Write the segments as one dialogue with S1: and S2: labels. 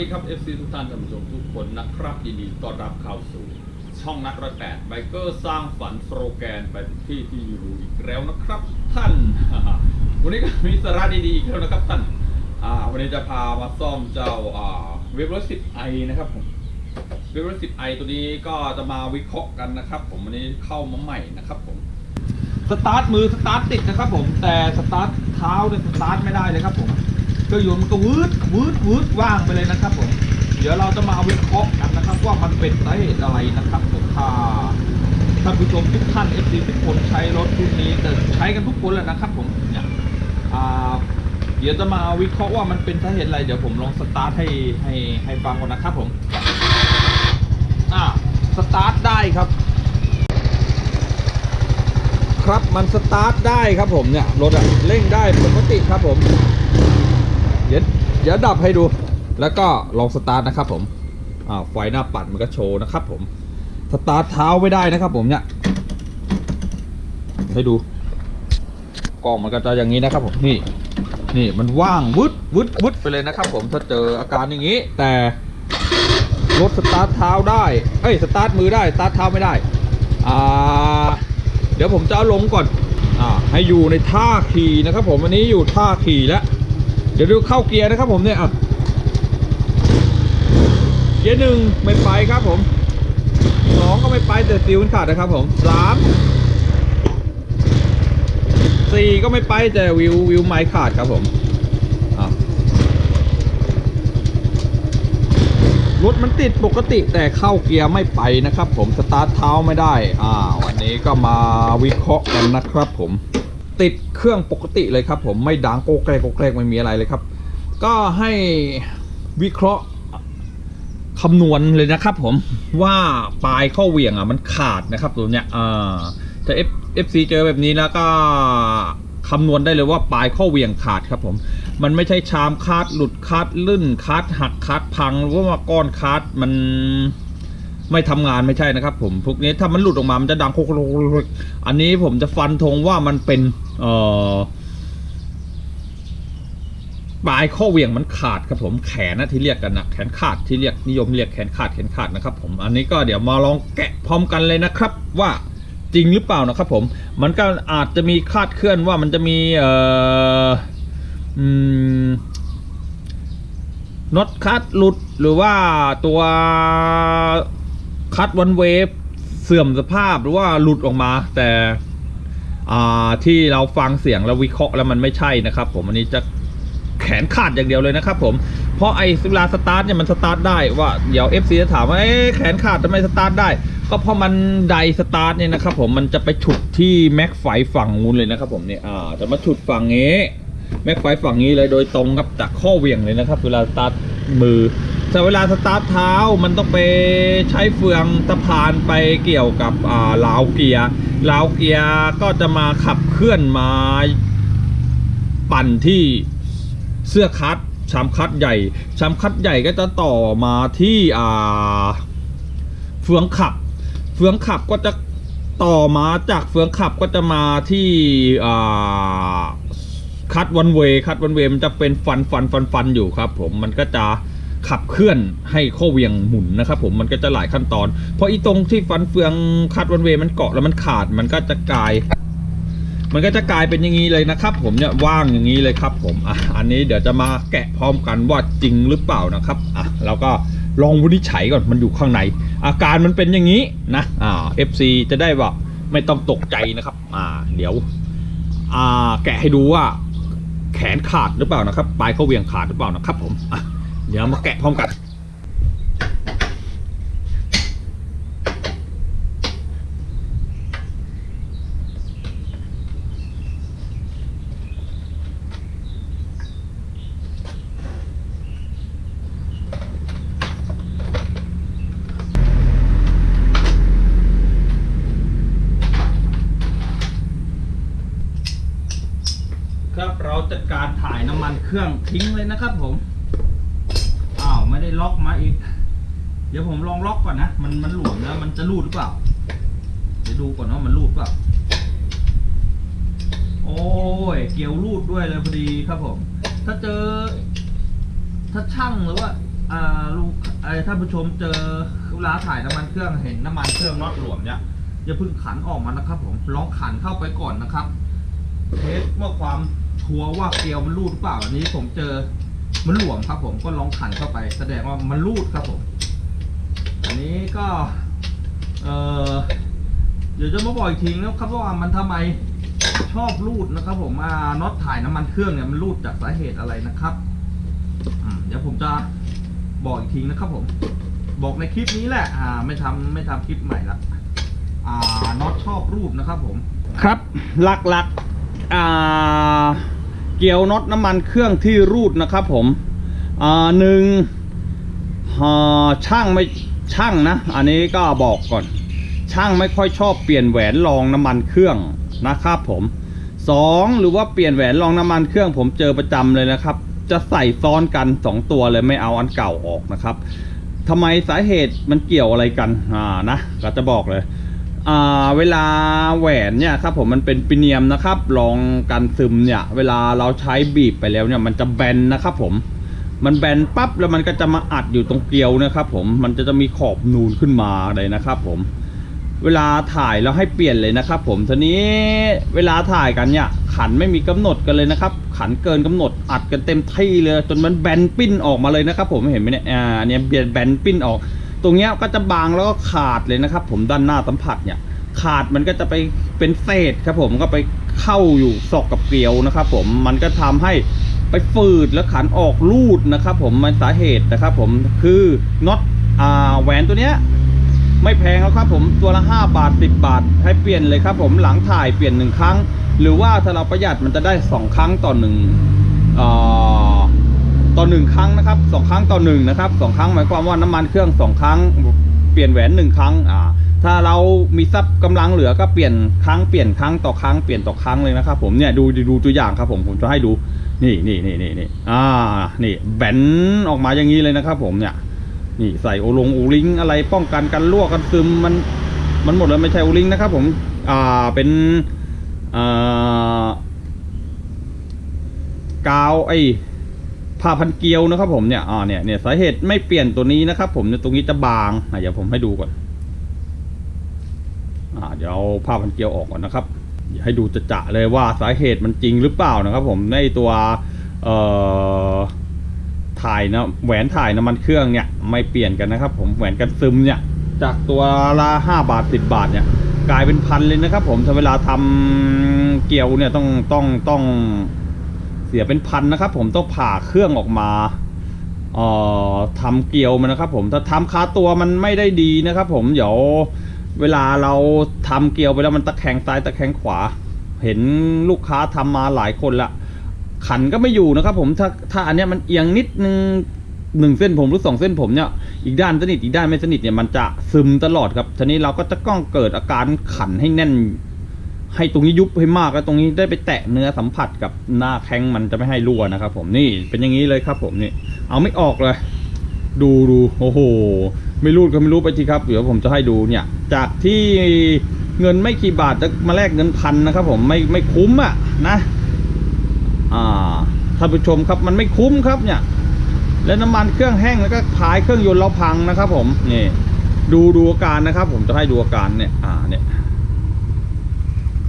S1: ดีครับ FC ทุกท่านท่านผู้ชมทุกคนนะครับยินดีต้อนรับเข้าสู่ ช่องนักร้อยแปดไบเกอร์สร้างฝันสโลแกนไปที่ที่รู้อีกแล้วนะครับท่าน วันนี้ก็มีสาระดีๆอีกแล้วนะครับท่านวันนี้จะพามาซ่อมเจ้าอ่าเว็บร้อยสิบไอนะครับผมเว็บร้อยสิบไอตัวนี้ก็จะมาวิเคราะห์กันนะครับ ผมวันนี้เข้ามาใหม่นะครับผมสตาร์ทมือสตาร์ทติดนะครับผมแต่สตาร์ทเท้าเนี่ยสตาร์ทไม่ได้เลยครับผม เครื่องยนต์มันก็วืดวืดวืดว่างไปเลยนะครับผมเดี๋ยวเราจะมาวิเคราะห์กันนะครับ ว่ามันเป็นสาเหตุอะไรนะครับผมถ้าท่านผู้ชมทุกท่าน FC ทุกคนใช้รถรุ่นนี้แต่ใช้กันทุกคนแหละนะครับผมเนี่ยอ่าเดี๋ยวจะมาวิเคราะห์ว่ามันเป็นสาเหตุอะไรเดี๋ยวผมลองสตาร์ทให้ให้ให้ฟังก่อนนะครับผมอ่าสตาร์ทได้ครับ ครับมันสตาร์ทได้ครับผมเนี่ยรถอะเร่งได้ปกติครับผม เดี๋ยวเดี๋ยวดับให้ดู แล้วก็ลองสตาร์ทนะครับผมอ่าไฟหน้าปัดมันก็โชว์นะครับผมสตาร์ทเท้าไม่ได้นะครับผมเนี่ยให้ดูกล้องมันก็จะอย่างนี้นะครับผมนี่นี่มันว่างวึดวึดวึดไปเลยนะครับผมถ้าเจออาการอย่างนี้ แต่รถสตาร์ทเท้าได้เอ้ยสตาร์ทมือได้สตาร์ทเท้าไม่ได้อ่าเดี๋ยวผมจะเอาลงก่อนอ่าให้อยู่ในท่าขี่นะครับผมอันนี้อยู่ท่าขี่แล้ว เดี๋ยวดูเข้าเกียร์นะครับผมเนี่ยอะเกียร์หนึ่งไม่ไปครับผมสองก็ไม่ไปแต่ซิลมันขาดนะครับผมสามสี่ก็ไม่ไปแต่วิววิวไม้ขาดครับผมรถมันติดปกติแต่เข้าเกียร์ไม่ไปนะครับ ผมสตาร์ทเท้าไม่ได้อ่าวันนี้ก็มาวิเคราะห์กันนะครับผม ติดเครื่องปกติเลยครับผมไม่ดังโกแกรกโกแกรกไม่มีอะไรเลยครับ ก็ให้วิเคราะห์คำนวณเลยนะครับผมว่าปลายข้อเหวี่ยงอะมันขาดนะครับตัวเนี้ยอ่าแต่ F FC เจอแบบนี้แล้วก็คำนวณได้เลยว่าปลายข้อเหวี่ยงขาดครับผม มันไม่ใช่ชามคาดหลุดคาดลื่นคาดหักคาดพังหรือว่าก้อนคาดมัน ไม่ทำงานไม่ใช่นะครับ ผมพวกนี้ถ้ามันหลุดออกมามันจะดังโคกๆๆอันนี้ผมจะฟันธงว่ามันเป็นเอ่อปลายข้อเหวี่ยงมันขาดครับผมแขนนะที่เรียกกันนะแขนขาดที่เรียกนิยมเรียกแขนขาดแขนขาดนะครับ ผมอันนี้ก็เดี๋ยวมาลองแกะพร้อมกันเลยนะครับ ว่าจริงหรือเปล่านะครับ ผมมันก็อาจจะมีคาดเคลื่อนว่ามันจะมีเอ่อน็อตคัดหลุดหรือว่าตัว คัดวันเวฟเสื่อมสภาพหรือว่าหลุดออกมา แต่ที่เราฟังเสียงแล้ววิเคราะห์แล้วมันไม่ใช่นะครับ ผมอันนี้จะแขนขาดอย่างเดียวเลยนะครับ ผมเพราะไอ้เวลาสตาร์ทเนี่ยมันสตาร์ทได้ว่าเดี๋ยว FC จะถามว่าเอ๊แขนขาดทำไมสตาร์ทได้ ก็เพราะมันไดสตาร์ทเนี่ยนะครับ ผมมันจะไปฉุดที่แม็กไฟฝั่งนู้นเลยนะครับผมเนี่ยอ่าจะมาฉุดฝั่งนี้แม็กไฟฝั่งนี้เลยโดยตรงครับจากข้อเหวี่ยงเลยนะครับ เวลาสตาร์ทมือ แต่เวลาสตาร์ทเท้ามันต้องไปใช้เฟืองสะพานไปเกี่ยวกับอ่าลาวเกียร์ลาวเกียร์ก็จะมาขับเคลื่อนมาปั่นที่เสื้อคัดชามคัดใหญ่ชามคัดใหญ่ก็จะต่อมาที่อ่าเฟืองขับ เฟืองขับก็จะต่อมาจากเฟืองขับก็จะมาที่อ่าคัดวันเวคัดวันเวมันจะเป็นฟันฟันฟันฟันอยู่ครับ ผมมันก็จะ ขับเคลื่อนให้ข้อเวียงหมุนนะครับผมมันก็จะหลายขั้นตอน เพราะอีตรงที่ฟันเฟืองคัดวันเวมันเกาะแล้วมันขาดมันก็จะกลาย มันก็จะกลายเป็นอย่างนี้เลยนะครับ ผมเนี่ยว่างอย่างนี้เลยครับ ผมอะอันนี้เดี๋ยวจะมาแกะพร้อมกันว่าจริงหรือเปล่านะครับอะเราก็ลองวินิจฉัยก่อนมันอยู่ข้างใน อาการมันเป็นอย่างนี้นะอ่า FC จะได้ว่าไม่ต้องตกใจนะครับ อ่า เดี๋ยว อ่า แกะให้ดูว่า แขนขาดหรือเปล่านะครับ ปลายเขาเวียงขาดหรือเปล่านะครับผมอะ เดี๋ยวมาแกะพร้อมกันครับเราจัดการถ่ายน้ำมันเครื่องทิ้งเลยนะครับผม ล็อกมาอีก เดี๋ยวผมลองล็อกก่อนนะ มันมันหลวมแล้วมันจะรูดหรือเปล่า เดี๋ยวดูก่อนว่ามันรูดเปล่า โอ้ย เกี่ยวรูดด้วยเลยพอดีครับผม ถ้าเจอ ถ้าช่างหรือว่าอ่าลูกไอ้ท่านผู้ชมเจอเวลาถ่ายน้ำมันเครื่องเห็นน้ำมันเครื่องน็อตหลวมเนี่ยอย่าเพิ่งขันออกมานะครับผมลองขันเข้าไปก่อนนะครับเทสว่าความชัวร์ว่าเกลียวมันรูดหรือเปล่าอันนี้ผมเจอ มันหลวมครับผมก็ลองขันเข้าไป แสดงว่ามันรูดครับผม อันนี้ก็ เออเดี๋ยวจะมาบอกอีกทีนะครับว่ามันทำไมชอบรูดนะครับ ผมอ่าน็อตถ่ายน้ำมันเครื่องเนี่ยมันรูดจากสาเหตุอะไรนะครับเดี๋ยวผมจะบอกอีกทีนะครับผม บอกในคลิปนี้แหละ อ่า ไม่ทำไม่ทำคลิปใหม่ละอ่าน็อตชอบรูดนะครับผม ครับ หลักๆอ่า เกี่ยวน็อตน้ำมันเครื่องที่รูดนะครับผมอ่าหนึ่งอ่าช่างไม่ช่างนะ อันนี้ก็บอกก่อน ช่างไม่ค่อยชอบเปลี่ยนแหวนรองน้ำมันเครื่องนะครับผมสองหรือว่าเปลี่ยนแหวนรองน้ำมันเครื่องผมเจอประจำเลยนะครับ จะใส่ซ้อนกันสองตัวเลยไม่เอาอันเก่าออกนะครับทำไมสาเหตุมันเกี่ยวอะไรกันอ่านะก็จะบอกเลย เวลาแหวนเนี่ยครับผมมันเป็นปิเนียมนะครับรองกันซึมเนี่ย เวลาเราใช้บีบไปแล้วเนี่ยมันจะแบนนะครับผมมันแบนปั๊บแล้วมันก็จะมาอัดอยู่ตรงเกลียวนะครับผมมันจะจะมีขอบนูนขึ้นมาเลยนะครับผมเวลาถ่ายแล้วให้เปลี่ยนเลยนะครับ ผมทีนี้เวลาถ่ายกันเนี่ยขันไม่มีกำหนดกันเลยนะครับ ขันเกินกำหนดอัดกันเต็มที่เลย จนมันแบนปิ้นออกมาเลยนะครับ ผมเห็นไหมเนี่ยอ่าเนี่ยเบียดแบนปิ้นออก ตรงเนี้ยก็จะบางแล้วก็ขาดเลยนะครับ ผมด้านหน้าสัมผัสเนี่ยขาดมันก็จะไปเป็นเศษครับผมก็ไปเข้าอยู่ซอกกับเกลียวนะครับ ผมมันก็ทำให้ไปฝืดแล้วขันออกรูดนะครับ ผมมันสาเหตุนะครับ ผมคือน็อตอ่าแหวนตัวเนี้ยไม่แพงแล้วครับผมตัวละ 5 บาท 10 บาท ให้เปลี่ยนเลยครับ ผมหลังถ่ายเปลี่ยนหนึ่งครั้ง หรือว่าถ้าเราประหยัดมันจะได้ 2 ครั้งต่อหนึ่งเอ่อต่อ หนึ่งครั้งนะครับสองครั้งต่อหนึ่งนะครับสองครั้งหมายความว่าน้ำมันเครื่องสองครั้งเปลี่ยนแหวนหนึ่งครั้งอ่าถ้าเรามีทรัพย์กำลังเหลือก็เปลี่ยนครั้งเปลี่ยนครั้งต่อครั้งเปลี่ยนต่อครั้งเลยนะครับผมเนี่ยดูดูตัวอย่างครับผมผมจะให้ดูนี่นี่นี่นี่นี่อ่านี่แบนออกมาอย่างนี้เลยนะครับผมเนี่ยนี่ใส่โอลงโอลิงอะไรป้องกันกันรั่วกันซึมมันมันหมดเลยไม่ใช่โอลิงนะครับผมอ่าเป็นอ่ากาวไอ้ ผ้าพันเกลียวนะครับผมเนี่ยอ่าเนี่ยเนี่ยสาเหตุไม่เปลี่ยนตัวนี้นะครับ ผมเนี่ยตรงนี้จะบางอะเดี๋ยวผมให้ดูก่อนอ่าเดี๋ยวเอาผ้าพันเกลียวออกก่อนนะครับเดี๋ยวให้ดูจะจะๆเลยว่าสาเหตุมันจริงหรือเปล่านะครับ ผมในตัวเอ่อถ่ายนะแหวนถ่ายน้ำมันเครื่องเนี่ยไม่เปลี่ยนกันนะครับ ผมแหวนกันซึมเนี่ย จากตัวละห้าบาทสิบบาทเนี่ยกลายเป็นพันเลยนะครับ ผมถ้าเวลาทำเกลียวเนี่ยต้องต้องต้อง เสียเป็นพันนะครับ ผมต้องผ่าเครื่องออกมาเอ่อทำเกลียวมันนะครับ ผมถ้าทำคาตัวมันไม่ได้ดีนะครับ ผมเดี๋ยวเวลาเราทำเกลียวไปแล้วมันตะแคงซ้ายตะแคงขวา เห็นลูกค้าทำมาหลายคนละขันก็ไม่อยู่นะครับ ผมถ้าถ้าอันเนี้ยมันเอียงนิดนึงหนึ่งเส้นผมหรือสองเส้นผมเนี่ยอีกด้านสนิทอีกด้านไม่สนิทเนี่ยมันจะซึมตลอดครับทีนี้เราก็จะต้องเกิดอาการขันให้แน่น ให้ตรงนี้ยุบให้มากแล้วตรงนี้ได้ไปแตะเนื้อสัมผัสกับหน้าแข้งมันจะไม่ให้รั่วนะครับ ผมนี่เป็นอย่างนี้เลยครับ ผมนี่ เอาไม่ออกเลย ดูดูโอ้โห ไม่รูดก็ไม่รู้ไปทีครับ เดี๋ยวผมจะให้ดูเนี่ย จากที่เงินไม่กี่บาทจะมาแลกเงินพันนะครับ ผมไม่ไม่คุ้มอะนะ อ่าท่านผู้ชมครับมันไม่คุ้มครับเนี่ย แล้วน้ำมันเครื่องแห้งแล้วก็พายเครื่องยนต์เราพังนะครับ ผมนี่ ดูดูอาการนะครับ ผมจะให้ดูอาการเนี่ย อ่าเนี่ย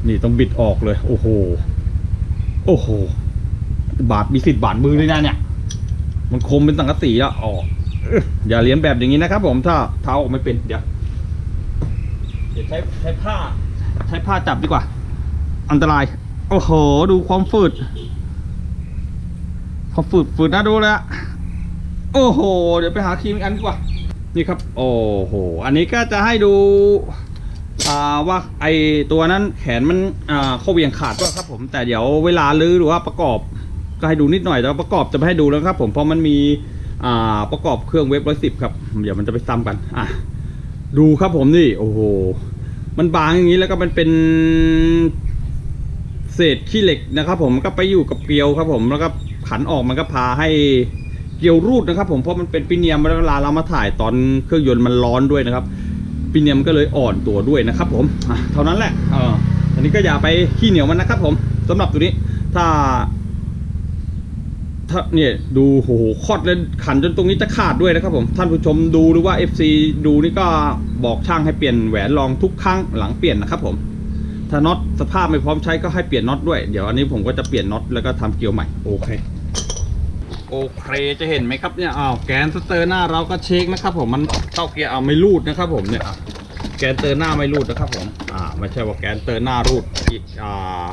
S1: นี่ต้องบิดออกเลย โอ้โห โอ้โห บาดมีสิทธิ์บาดมือเลยนะเนี่ย มันคมเป็นสังกะสีแล้วอ๋ออย่าเลี้ยนแบบอย่างนี้นะครับผมถ้าเท้าออกไม่เป็นเดี๋ยวเดี๋ยวใช้ใช้ผ้า ใช้ผ้าจับดีกว่า อันตราย โอ้โห ดูความฝืดความฝืดฝืดน่าดูเลยอะโอ้โห เดี๋ยวไปหาครีมอีกอันดีกว่า นี่ครับ โอ้โห อันนี้ก็จะให้ดู ว่าไอตัวนั้นแขนมันข้าเวียงขาดก็ครับผมแต่เดี๋ยวเวลาลื้อหรือว่าประกอบก็ให้ดูนิดหน่อยแต่ประกอบจะไม่ให้ดูแล้วครับ ผมเพราะมันมีประกอบเครื่องเว็บร้อยสิบครับ เดี๋ยวมันจะไปซ้ำกันอะดูครับผมนี่โอ้โหมันบางอย่างนี้แล้วก็มันเป็นเศษขี้เหล็กนะครับ ผมก็ไปอยู่กับเกลียวครับ ผมแล้วก็ขันออกมันก็พาให้เกลียวรูดนะครับ ผมเพราะมันเป็นปิเนียมเวลาเรามาถ่ายตอนเครื่องยนต์มันร้อนด้วยนะครับ ปิเนียมก็เลยอ่อนตัวด้วยนะครับผมเท่านั้นแหละเอออันนี้ก็อย่าไปขี้เหนียวมันนะครับผมสำหรับตัวนี้ถ้าถ้าเนี่ยดูโหคอดเลยขันจนตรงนี้จะขาดด้วยนะครับผมท่านผู้ชมดูหรือว่า FC ดูนี่ก็บอกช่างให้เปลี่ยนแหวนรองทุกครั้งหลังเปลี่ยนนะครับผมถ้าน็อตสภาพไม่พร้อมใช้ก็ให้เปลี่ยนน็อตด้วยเดี๋ยวอันนี้ผมก็จะเปลี่ยนน็อตแล้วก็ทำเกลียวใหม่โอเค โอเคจะเห็นไหมครับเนี่ยอ้าวแกนสเตอร์หน้าเราก็เช็คนะครับ ผมมันเข้าเกียร์เอาไม่รูดนะครับ ผมเนี่ยแกนเตอร์หน้าไม่รูดนะครับผมอ่าไม่ใช่ว่าแกนเตอร์หน้ารูดอีกอ่า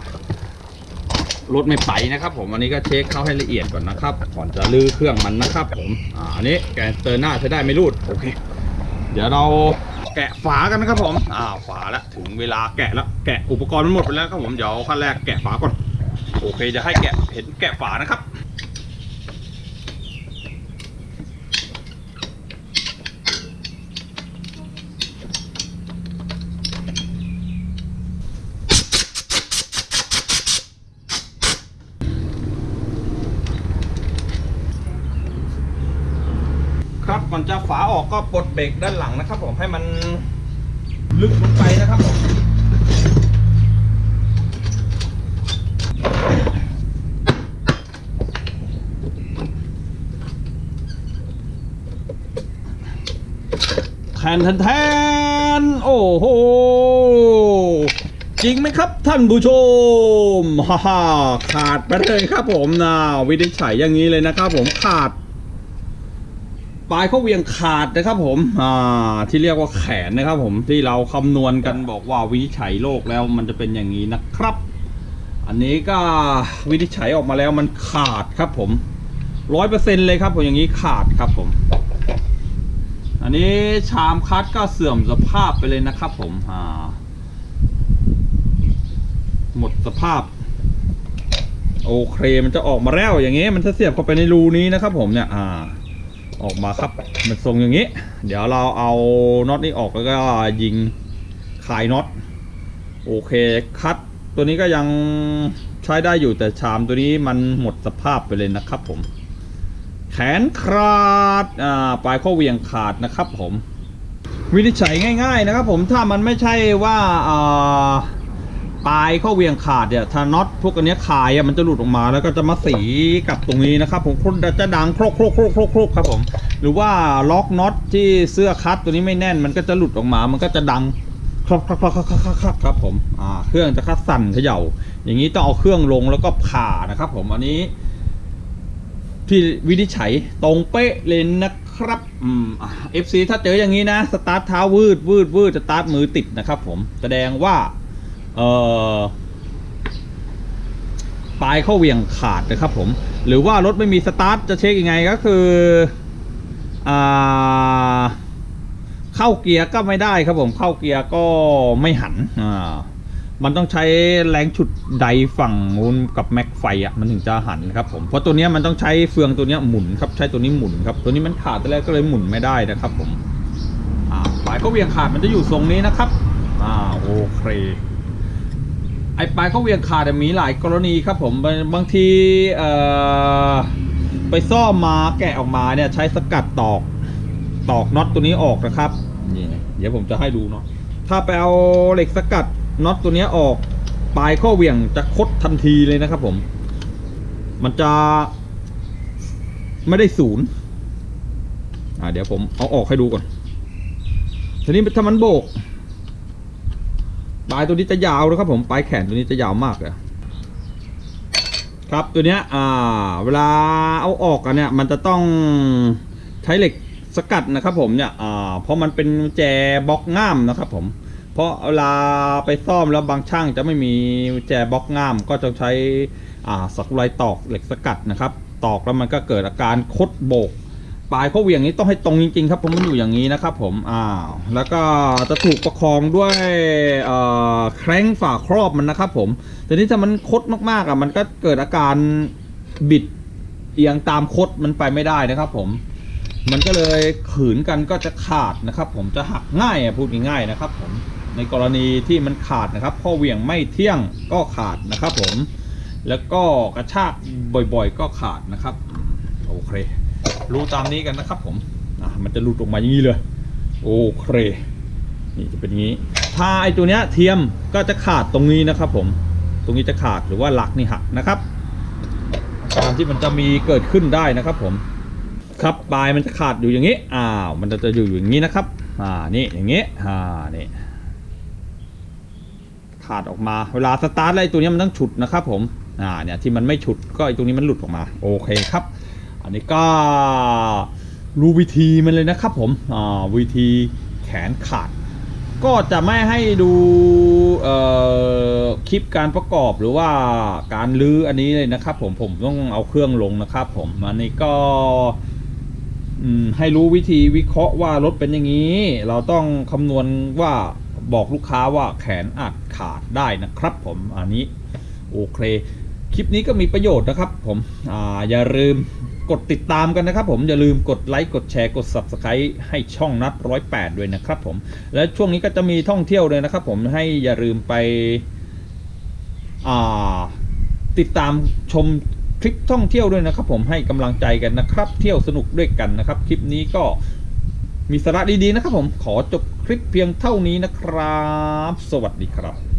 S1: รถไม่ไปนะครับ ผมอันนี้ก็เช็คเข้าให้ละเอียดก่อนนะครับ ก่อนจะลื้อเครื่องมันนะครับ ผมอ่าอันนี้แกนเตอร์หน้าใช้ได้ไม่รูดโอเค เดี๋ยวเราแกะฝากันนะครับผมอ้าวฝาแล้วถึงเวลาแกะแล้วแกะอุปกรณ์มันหมดไปแล้วครับผมเดี๋ยวขั้นแรกแกะฝาก่อนโอเคจะให้แกะเห็นแกะฝานะครับก่อนจะฝาออ ก็ปลดเบรกด้านหลังนะครับ ผมให้มันลึกลงไปนะครับผมแทนแทนแทนโอ้โหจริงไหมครับท่านผู้ชมฮ่าฮ่าขาดไปเลยครับผมนะวินิจฉัยอย่างนี้เลยนะครับผมขาด ปลายเขาเวียงขาดนะครับผม อ่า ที่เรียกว่าแขนนะครับผม ที่เราคำนวณกันบอกว่าวินิจฉัยโรคแล้วมันจะเป็นอย่างนี้นะครับ อันนี้ก็วินิจฉัยออกมาแล้วมันขาดครับผมร้อยเปอร์เซ็นเลยครับผมอย่างนี้ขาดครับผม อันนี้ชามคัดก็เสื่อมสภาพไปเลยนะครับผม อ่า หมดสภาพ โอเคมันจะออกมาแล้วอย่างงี้มันจะเสียบเข้าไปในรูนี้นะครับผมเนี่ย อ่า ออกมาครับ มันทรงอย่างนี้ เดี๋ยวเราเอาน็อตนี้ออกแล้วก็ยิงคลายน็อต โอเคคัดตัวนี้ก็ยังใช้ได้อยู่แต่ชามตัวนี้มันหมดสภาพไปเลยนะครับผม แขนขาดอ่าปลายข้อเวียงขาดนะครับผม วินิจฉัยง่าย ๆ นะครับผมถ้ามันไม่ใช่ว่าอ่า ปลายข้อเวียงขาดเนี่ยถ้าน็อตพวกอันนี้ยคายอะมันจะหลุดออกมาแล้วก็จะมาสีกับตรงนี้นะครับ ผมจะดังโครกโครกโครกโครกโครกครับผม หรือว่าล็อกน็อตที่เสื้อคัดตัวนี้ไม่แน่น มันก็จะหลุดออกมา มันก็จะดังครับครับครับครับครับครับครับผมอ่าเครื่องจะคัดสั่นเขย่า อย่างนี้ต้องเอาเครื่องลงแล้วก็ผ่านะครับ ผมอันนี้ที่วินิจฉัยตรงเป๊ะเลยนะครับอืมเอฟซีถ้าเจออย่างนี้นะ สตาร์ทเท้าวืดวืดวืดสตาร์ทมือติดนะครับผม แสดงว่า เอ่อปลายเข้าเหวียงขาดนะครับผม หรือว่ารถไม่มีสตาร์ทจะเช็คยังไงก็คืออ่าเข้าเกียร์ก็ไม่ได้ครับผมเข้าเกียร์ก็ไม่หันอ่ามันต้องใช้แรงฉุดใดฝั่งนู้นกับแม็กไฟอะมันถึงจะหันครับผมเพราะตัวนี้มันต้องใช้เฟืองตัวนี้หมุนครับใช้ตัวนี้หมุนครับตัวนี้มันขาดไปแล้วก็เลยหมุนไม่ได้นะครับผมอ่าปลายเข้าเหวียงขาดมันจะอยู่ทรงนี้นะครับอ่าโอเค ไอ้ปลายเขาเวียงขาดมีหลายกรณีครับผมบางทีไปซ่อมมาแกะออกมาเนี่ยใช้สกัดตอกตอกน็อตตัวนี้ออกนะครับนี่เดี๋ยวผมจะให้ดูเนาะถ้าไปเอาเหล็กสกัดน็อตตัวนี้ออกปลายข้อเวียงจะคดทันทีเลยนะครับผม มันจะไม่ได้ศูนย์อ่าเดี๋ยวผมเอาออกให้ดูก่อนทีนี้ถ้ามันโบก ปลายตัวนี้จะยาวนะครับผมปลายแขนตัวนี้จะยาวมากเลยครับตัวเนี้ยอ่าเวลาเอาออกกันเนี่ยมันจะต้องใช้เหล็กสกัดนะครับผมเนี่ยอ่าเพราะมันเป็นแจบล็อกง่ามนะครับผมเพราะเวลาไปซ่อมแล้วบางช่างจะไม่มีแจบล็อกง่าม ก็จะใช้อ่าสักไรตอกเหล็กสกัดนะครับ ตอกแล้วมันก็เกิดอาการคดโบก ปลายเขาเหวี่ยงนี้ต้องให้ตรงจริงๆครับผมมันอยู่อย่างนี้นะครับผมอ้าวแล้วก็จะถูกประคองด้วยแคร้งฝาครอบมันนะครับผมแต่นี้ถ้ามันคดมากๆอะมันก็เกิดอาการบิดเอียงตามคดมันไปไม่ได้นะครับผมมันก็เลยขืนกันก็จะขาดนะครับผมจะหักง่ายอะพูดง่ายๆนะครับผมในกรณีที่มันขาดนะครับข้อเหวี่ยงไม่เที่ยงก็ขาดนะครับผมแล้วก็กระชากบ่อยๆ ก็ขาดนะครับ โอเค รูตามนี้กันนะครับผมอะมันจะหลุดออกมาอย่างนี้เลย โอเคนี่จะเป็นอย่างนี้ ถ้าไอตัวเนี้ยเทียมก็จะขาดตรงนี้นะครับผม ตรงนี้จะขาดหรือว่าหลักนี่หักนะครับการที่มันจะมีเกิดขึ้นได้นะครับผมครับปลายมันจะขาดอยู่อย่างนี้ อ้าว มันจะอยู่อย่างนี้นะครับ อ่า นี่ อย่างนี้ อ่า นี่ ขาดออกมา เวลาสตาร์ทอะไรตัวนี้มันต้องฉุดนะครับผม อ่า เนี่ย ที่มันไม่ฉุดก็ไอตรงนี้มันหลุดออกมา โอเคครับ อันนี้ก็รู้วิธีมันเลยนะครับผมอ่าวิธีแขนขาด ก็จะไม่ให้ดูเอ่อคลิปการประกอบหรือว่าการลื้ออันนี้เลยนะครับผมผมต้องเอาเครื่องลงนะครับผมอันนี้ก็อืมให้รู้วิธีวิเคราะห์ว่ารถเป็นอย่างนี้ เราต้องคำนวณว่าบอกลูกค้าว่าแขนอาจขาดได้นะครับผมอันนี้โอเค คลิปนี้ก็มีประโยชน์นะครับผมอ่าอย่าลืม กดติดตามกันนะครับผมอย่าลืมกดไลค์กดแชร์กด subscribe ให้ช่องนัดร้อยแปดด้วยนะครับผมและช่วงนี้ก็จะมีท่องเที่ยวเลยนะครับผมให้อย่าลืมไปติดตามชมคลิปท่องเที่ยวด้วยนะครับผมให้กำลังใจกันนะครับ เที่ยวสนุกด้วยกันนะครับ คลิปนี้ก็มีสาระดีๆนะครับผมขอจบคลิปเพียงเท่านี้นะครับ สวัสดีครับ